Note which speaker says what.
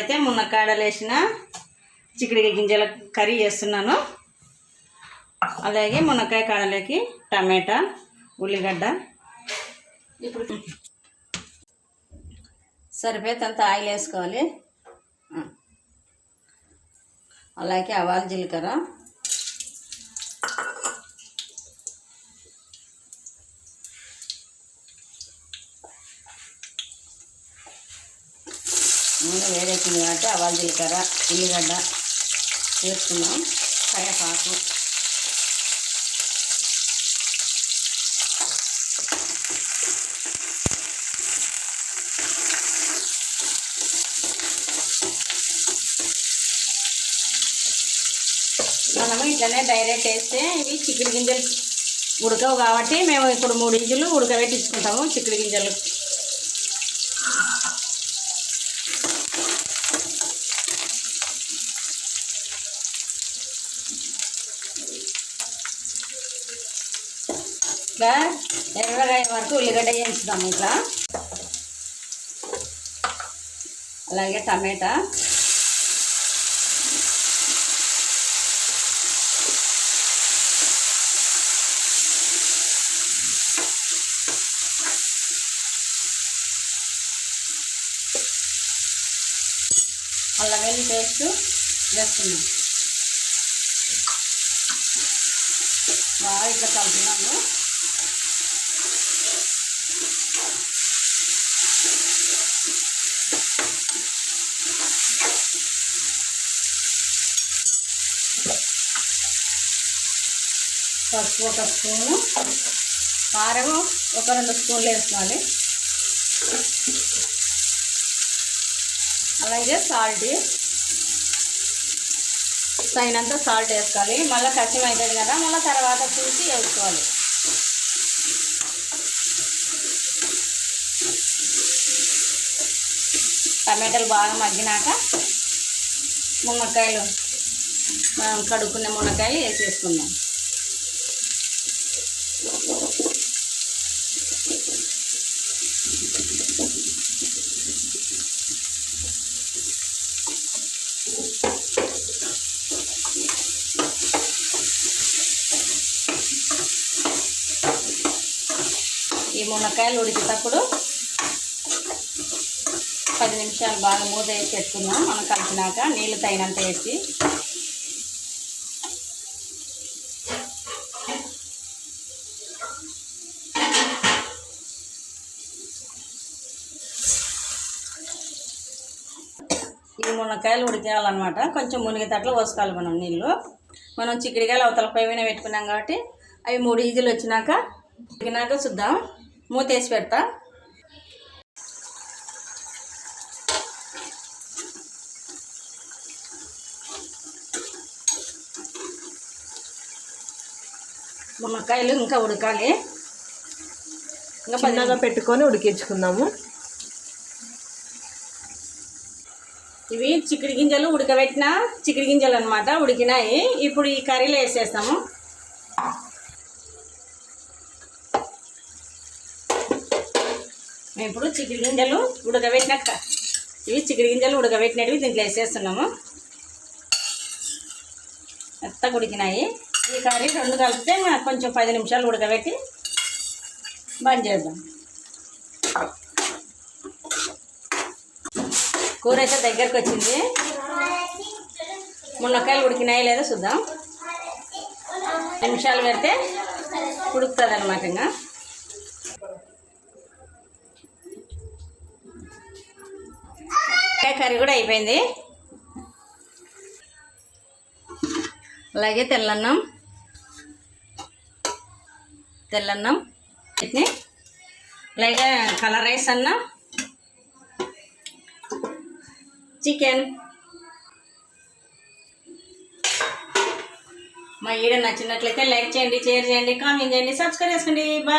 Speaker 1: అయితే మునక్కాడలు వేసిన చిక్కుడు గింజల కర్రీ చేస్తున్నాను. అలాగే మునక్కాయ కాడలకి టమాటా ఉల్లిగడ్డ. ఇప్పుడు సరిపోయేంత ఆయిల్ వేసుకోవాలి. అలాగే అవాల్ జీలకర్ర. నూనె వేడెక్కింది కాబట్టి అవాల్ జీలకర్ర ఉల్లిగడ్డ వేసుకున్నాం. కరివేపాకు. మనము ఇట్లనే డైరెక్ట్ వేస్తే ఇవి చిక్కుడు గింజలు ఉడకవు కాబట్టి మేము ఇప్పుడు మూడు ఇంచులు ఉడకబెట్టించుకుంటాము చిక్కుడు గింజలు. ఇట్లా. ఎర్రగా వరకు ఉల్లిగడ్డ వేయించుదాము ఇట్లా. అలాగే టమాటా. అల్లం వెల్లి పేస్ట్ వేస్తున్నాం. బాగా ఇట్లా కలుపుతున్నాము పసుపు ఒక స్పూను కారం ఒక రెండు స్పూన్లు వేసుకోవాలి. అలాగే సాల్ట్. తగినంత సాల్ట్ వేసుకోవాలి. మళ్ళీ కష్టం అవుతుంది కదా మళ్ళీ తర్వాత చూసి వేసుకోవాలి. టమాటాలు బాగా మగ్గినాక మునక్కాయలు మనం కడుక్కున్న మునక్కాయలు వేసేసుకుందాం. ఈ మునక్కాయలు ఉడికేటప్పుడు పది నిమిషాలు బాగా మూత వేసి పెట్టుకున్నాం మనం కలిపినాక నీళ్ళు తగినంత వేసి ఈ మునక్కాయలు ఉడికేయాలన్నమాట. కొంచెం మునిగేటట్లు పోసుకోవాలి మనం నీళ్ళు. మనం చిక్కుడికాయలు అవతల పైన పెట్టుకున్నాం కాబట్టి అవి మూడు ఈజీలు వచ్చినాక ఉడికినాక చూద్దాం. మూత వేసి పెడతా. మునక్కాయలు ఇంకా ఉడకాలి. ఇంకా
Speaker 2: చిన్నగా పెట్టుకొని ఉడికించుకుందాము.
Speaker 1: ఇవి చిక్కుడు గింజలు ఉడకబెట్టిన చిక్కుడు గింజలు అనమాట ఉడికినాయి. ఇప్పుడు ఈ కర్రీలో వేసేస్తాము. మేము ఇప్పుడు చిక్కుడు గింజలు ఉడకబెట్టిన ఇవి చిక్కుడు గింజలు ఉడకబెట్టినవి దీంట్లో వేసేస్తున్నాము. మెత్త ఉడికినాయి. ఈ కర్రీ రెండు కలిపితే కొంచెం పది నిమిషాలు ఉడకబెట్టి బంద్ చేద్దాం. కూర అయితే దగ్గరకు వచ్చింది. మునక్కాయలు ఉడికినాయి లేదో చూద్దాం. నిమిషాలు పెడితే ఉడుకుతుంది అనమాట ఇంకా. కర్రీ కూడా అయిపోయింది. అలాగే తెల్లన్నం. తెల్లన్నం చట్నీ అలాగే కలర్ రైస్ అన్నం. చికెన్. మా ఈడ నచ్చినట్లయితే లైక్ చేయండి షేర్ చేయండి కామెంట్ చేయండి సబ్స్క్రైబ్ చేసుకోండి. బాయ్.